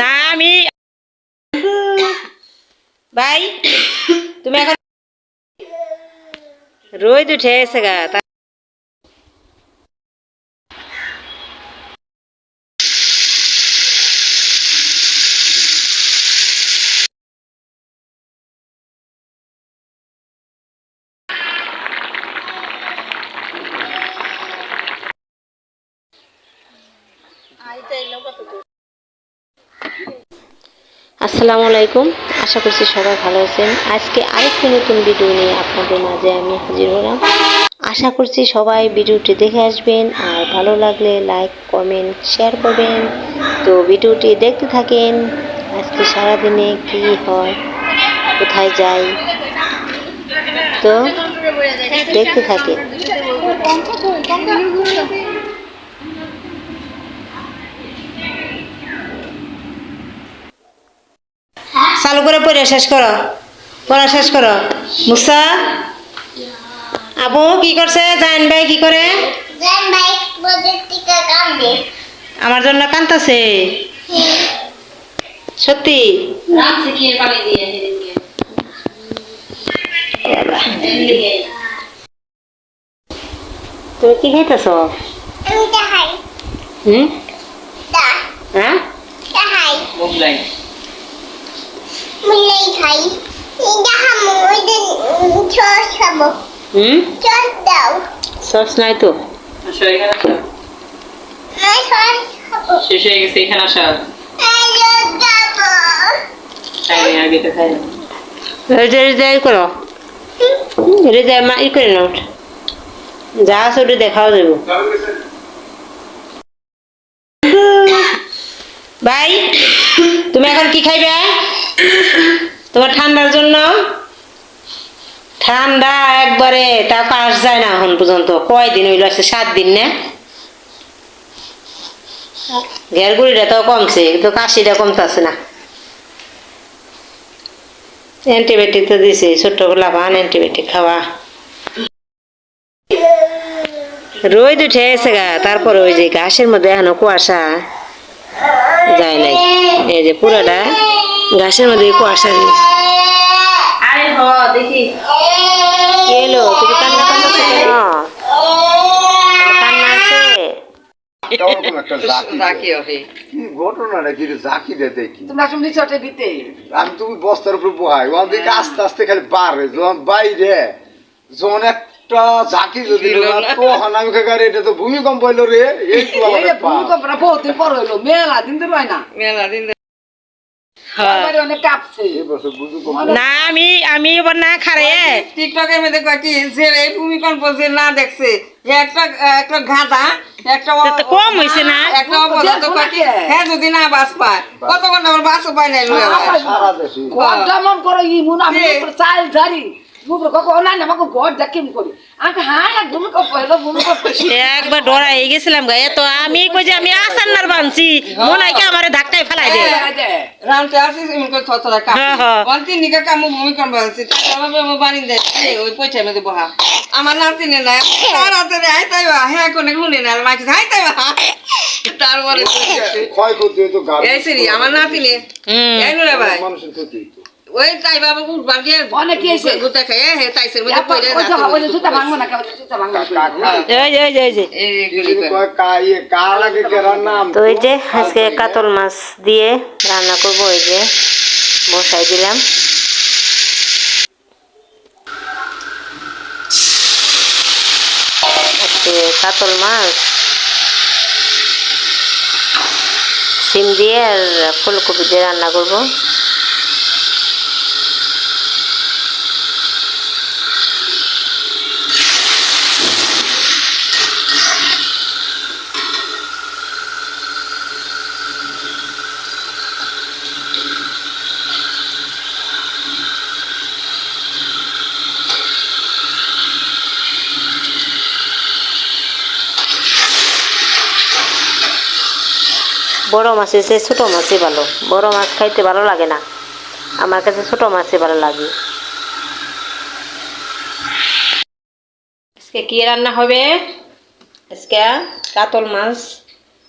না আমি ভাই তুমি এখন রোদ উঠে এসে গা আসসালামু আলাইকুম। আশা করছি সবাই ভালো আছেন। আজকে আরেকটি নতুন ভিডিও নিয়ে আপনাদের মাঝে আমি হাজির হলাম। আশা করছি সবাই ভিডিওটি দেখে আসবেন। আর ভালো লাগলে লাইক, কমেন্ট, শেয়ার করবেন। তো ভিডিওটি দেখতে থাকেন। আজকে সারাদিনে কি হয়, কোথায় যাই, তো দেখতে থাকেন চালু করে পড়ে শেষ করো। পড়া শেষ করো। মুসা? আপু কি করছে? জান ভাই কি করে? আমার জন্য কান্তাছে? সত্যি? তুমি কি খাইতেছ? আমি হুম? হ্যাঁ? মিলাই খাই এটা হামু চস খাব। হুম? চস দাও। সস নাই তো। আসো এখানে আসো। না চস খাব। শেষ হয়ে গেছে এখানে আসো আলো যাব। খাই নি আগে তো খাই নি। রেজা রেজা ই করো। রেজা মা ই করে নাও। যা আছে ওটা দেখাও দেবো। ভাই তুমি এখন কি খাইবে? তোমার ঠান্ডার জন্য? ঠান্ডা একবারে, তা পাস যায় না এখন পর্যন্ত। কয়দিন হইল আছে? সাত দিন না? ঘেরগুড়িটা তো কমছে, কিন্তু কাশিটা কমতেছে না। অ্যান্টিবায়োটিক তো দিছে, ছোট্ট লাভান অ্যান্টিবায়োটিক খাওয়া। রোদ উঠে এসে গা, তারপরে ওই যে ঘাসের মধ্যে এখনও কুয়াশা। যায় নাই। এই যে পুরাটা ঘাসের মধ্যে কুয়াশা নেই আরে হ দেখি। কি এলো তুমি কান্না কান্না কেন? কান্না আছে? ওরকম একটা জাকি রাখি হবে কি ঘটনাটা কি রে? জাকি দে দেখি। তোমরা শুনলি চটে দিতে। আমি তুমি বস্তার উপর বহাই। ওখান থেকে আস্তে আস্তে খালি বাড়ে যখন বাইরে যখন একটা জাকি যদি না, না। খাই এটা তো ভূমিকম্প হইল রে। এই তো আমাদের পাপ। ভূমিকম্পটা বহুদিন পর হইল মেলা দিন ধরে হয় না। মেলা দিন হ্যাঁ। না আমি আমি এবার না খারে। টিকটকের মধ্যে কয় কি যে এই ভূমিকম্প যে না দেখছে একটা একটা গাধা একটা তো তো কম হইছে না? একটা অপদার্থ কয় কি হ্যাঁ যদি না বাস পায় কত ঘণ্টা আমার বাসও পায় নাই সারা দেশে। ঘরটা মন করো ই আমি চাল ঝাড়ি হ্যাঁ একবার ডরা গেছিলাম গায়ে তো আমি কই যে আমি আসান্নার বানছি। মনে হয় কি আমার ধাক্কায় ফেলাই দে। রামতে আসিস এমন করে থরথরা কাঁপে। হ্যাঁ, হ্যাঁ। নিকা কামু ভূমিকম্প আছে আমার বাড়ি দেয়। ওই পয়সা মধ্যে বহা। আমার নাতি নে না তার হাতে রে তাই বা। হ্যাঁ কোনে গুনে না মাকে হাই তাই বা। তারপরে গাড়ি এই আমার নাতি নে এই নুরে ভাই। মানুষের ক্ষতি হইতো। ওই তাই বাবা উঠবার গিয়ে অনেকে এসে- গুতা হে তাইসের মধ্যে পড়ে ওই জুতা ভাঙবো না জুতা ভাঙবো কা- ইয়ে, কার আগে তো এই যে আজকে কাতল মাছ দিয়ে রান্না করব এই যে বসাই দিলাম কাতল মাছ সিম দিয়ে আর ফুলকপি দিয়ে রান্না করব বড় মাছের চেয়ে ছোটো মাছই ভালো, বড় মাছ খাইতে ভালো লাগে না। আমার কাছে ছোটো মাছই ভালো লাগে। আজকে কি রান্না হবে? আজকে কাতল মাছ,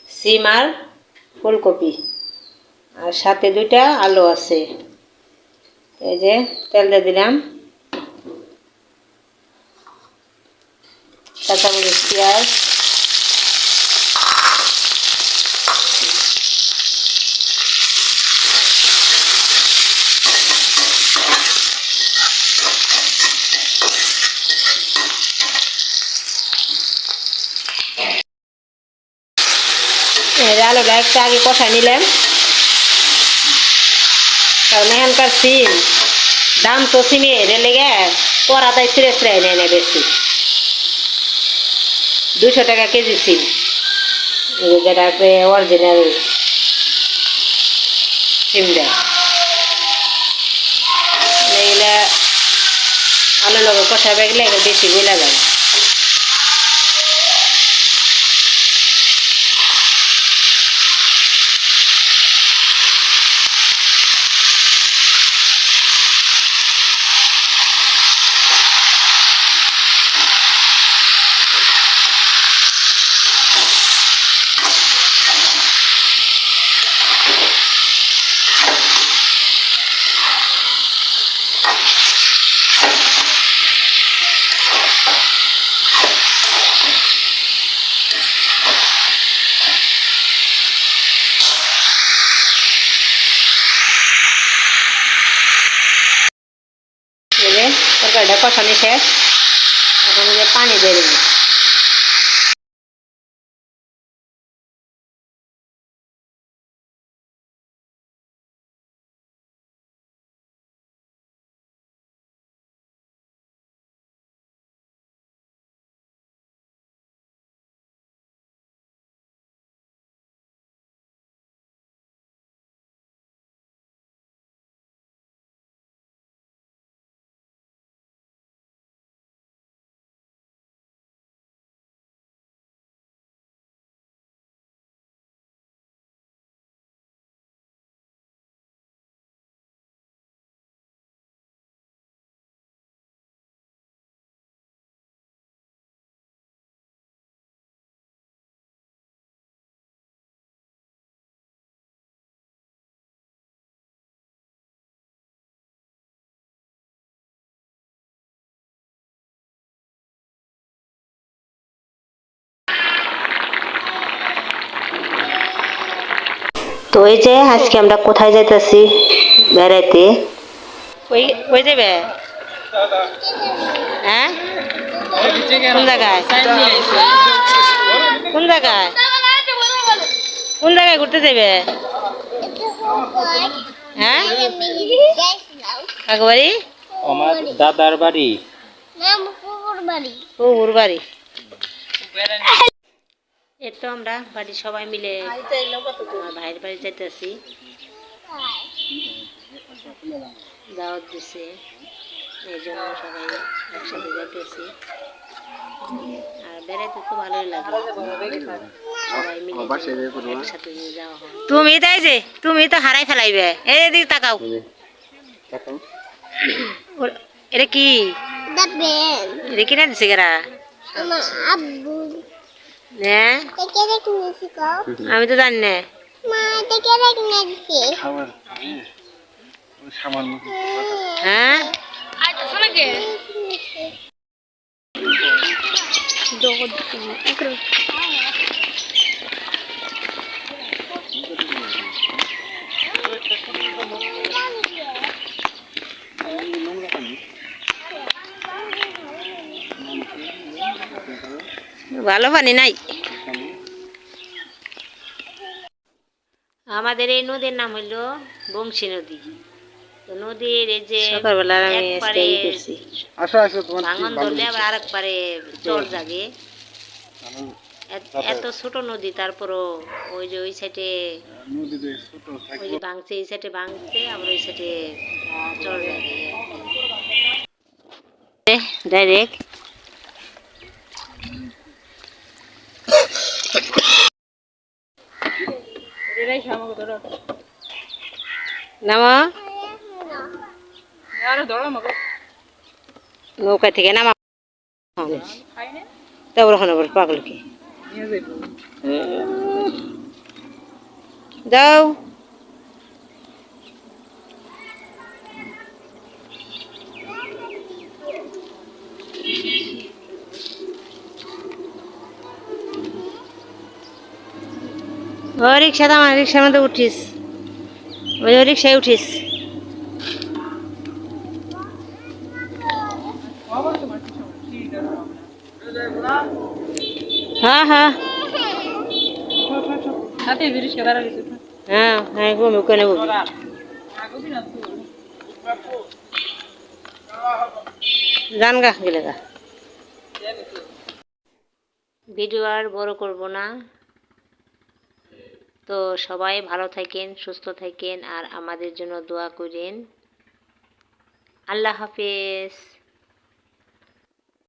সিম আর ফুলকপি। আর সাথে দুইটা আলু আছে। এই যে তেল দিয়ে দিলাম। কাঁচামরিচ, পেঁয়াজ এই যে আলুটা একটু আগে কষাই নিলাম। কারণ এখানকার সিম, দাম তো সিমের লেগে করা তাই ছিঁড়ে ছিঁড়ে নেয় না বেশি। দুশো টাকা কেজি সিম। যেটা অরিজিনাল সিম দেয় আলু লগে কষাবে গেলে এগুলো বেশি গলা যায়। কষানো শেষ। এখন যে পানি দিয়ে দেবো। তো এই যে আজকে আমরা কোথায় যাইতেছি বেড়াইতে? ওই ওই যাবে হ্যাঁ? কোন জায়গায়? কোন জায়গায়? কোন জায়গায় ঘুরতে যাবে হ্যাঁ? কাকু আমার দাদার বাড়ি। বাড়ি এই তো আমরা বাড়ির সবাই মিলে আমার ভাইয়ের বাড়ি যাইতেছি। দাওয়াত দিছে। এই জন্য সবাই একসাথে যাইতেছি। আর বেড়াইতে তো ভালোই লাগে। সবাই মিলে একসাথে যাওয়া হয়। তুমি তাই যে তুমি তো হারাই ফেলাইবে। এই তাকাও। এটা কি. এটা কিনা দিছে কেরা Sama আমি তো জানি না Ma tekere ভালো পানি নাই। আমাদের এই নদীর নাম হইল বংশী নদী। তো নদীর এই যে সকালবেলা আমি আসো আসো তোমার ভাঙন ধরলে আবার আরেকবারে চর জাগে। এত- ছোট নদী তারপরও ওই যে ওই সাইডে ওই যে ভাঙছে এই সাইডে ভাঙছে আবার ওই সাইডে চর ডাইরেক্ট নামা। নৌকা থেকে নামা। তারপর ওখানে পাগলকে। পাগল যাও। ও রিক্সা রিক্সার মধ্যে উঠিস। ওই রিক্সায় উঠিস। হ্যাঁ হ্যাঁ। হ্যাঁ হ্যাঁ গেলে ভিডিও আর বড় করব না। তো সবাই ভালো থাকেন সুস্থ থাকেন আর আমাদের জন্য দোয়া করেন। আল্লাহ হাফেজ।